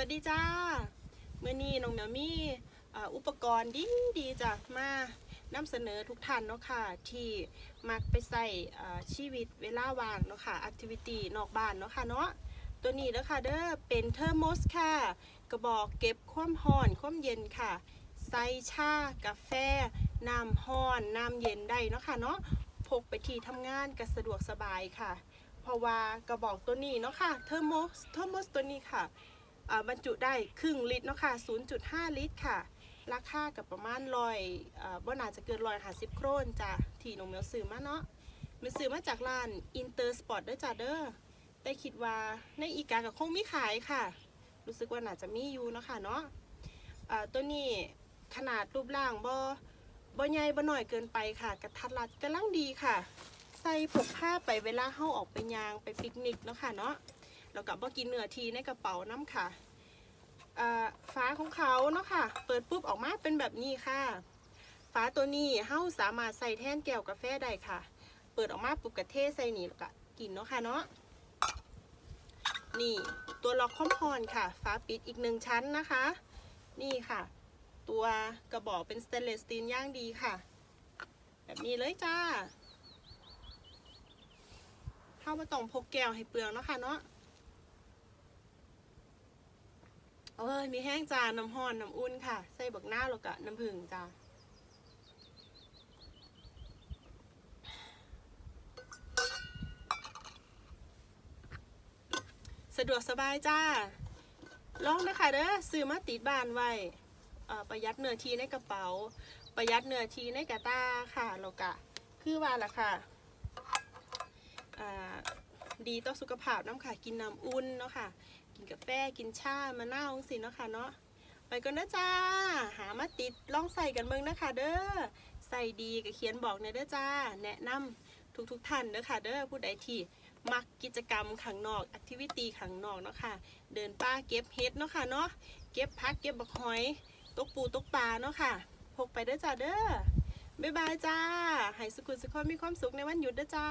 วัสดีจ้าเมื่อนี้น้องเหมียวมีอ่าอุปกรณ์ดีดีๆจ้ะมานำเสนอทุกท่านเนาะค่ะที่มักไปใส่ชีวิตเวลาว่างเนาะค่ะแอคทิวิตี้นอกบ้านเนาะค่ะเนาะตัวนี้เด้อค่ะเด้อเป็นเทอร์โมสค่ะ กระบอกเก็บความร้อนความเย็นค่ะใส่ชากาแฟน้ำร้อนน้ำเย็นได้เนาะค่ะเนาะพกไปที่ทำงานก็สะดวกสบายค่ะ เพราะว่ากระบอกตัวนี้เนาะค่ะเทอร์โมสเทอร์โมสตัวนี้ค่ะ บรรจุได้ครึ่งลิตรเนาะค่ะ 0.5 ลิตรค่ะ ราคากับประมาณร้อยอ่าบ่น่าจะเกินร้อยห้าสิบโครนจ้ะที่น้องเมียวซื้อมาเนาะมันซื้อมาจากร้าน Inter Sport เด้อจ้ะเด้อแต่คิดว่าในอีกากับคงมีขายค่ะ รู้สึกว่าน่าจะมีอยู่เนาะค่ะเนาะตัวนี้ขนาดรูปร่างบ่บ่ใหญ่บ่น้อยเกินไปค่ะ กระทัดรัดกำลังดีค่ะ ใส่พกผ้าไปเวลาเฮาออกไปยางไปปิกนิกเนาะค่ะเนาะ แล้วก็บ่กินเนื้อทีในกระเป๋าน้ำค่ะอ่าของเขาเนาะค่ะ เปิดปุ๊บออกมาเป็นแบบนี้ค่ะฝาตัวนี้เฮาสามารถใส่แทนแก้วกาแฟได้ค่ะ เปิดออกมาปุ๊บกระเทใส่นี่แล้วก็กินเนาะค่ะเนาะนี่ตัวล็อกคอมพอนค่ะฝาปิดอีกหนึ่งชั้นนะคะ นี่ค่ะ ตัวกระบอกเป็นสเตนเลสสตีลย่างดีค่ะ แบบนี้เลยจ้าเข้ามาต้องพกแก้วให้เปลืองเนาะค่ะเนาะ เอ้ยมีแห้งจานน้ำห้อนน้ำอุ่นค่ะ ใส่บักหน้าแล้วก็น้ำผึ้งจ้าสะดวกสบายจ้า ลองนะคะเด้อซื้อมาติดบ้านไว้ประหยัดเนื้อทีในกระเป๋า ประหยัดเนื้อทีในกระตาค่ะแล้วก็คือว่าล่ะค่ะดีต่อสุขภาพน้ำค่ะ กินน้ำอุ่นเนาะค่ะ กินกาแฟกินชามะนาวสิเนาะค่ะเนาะไปก่อนนะจ้า หามาติดลองใส่กันเบิ่งนะคะเด้อใส่ดีก็เขียนบอกในอยเด้อจ้า แนะนำทุกๆท่านเด้อค่ะเด้อผู้ใดที่มักกิจกรรมข้างนอกแอคทิวิตี้ข้างนอกเนาะค่ะ เดินป่าเก็บเห็ดเนาะค่ะเนาะเก็บพักเก็บบักหอย ตกปูตกปลาเนาะค่ะ พกไปเด้อจ้าเด้อบ๊ายบายจ้าให้สุขุมสุขคนมีความสุขในวันหยุดเด้อจ้า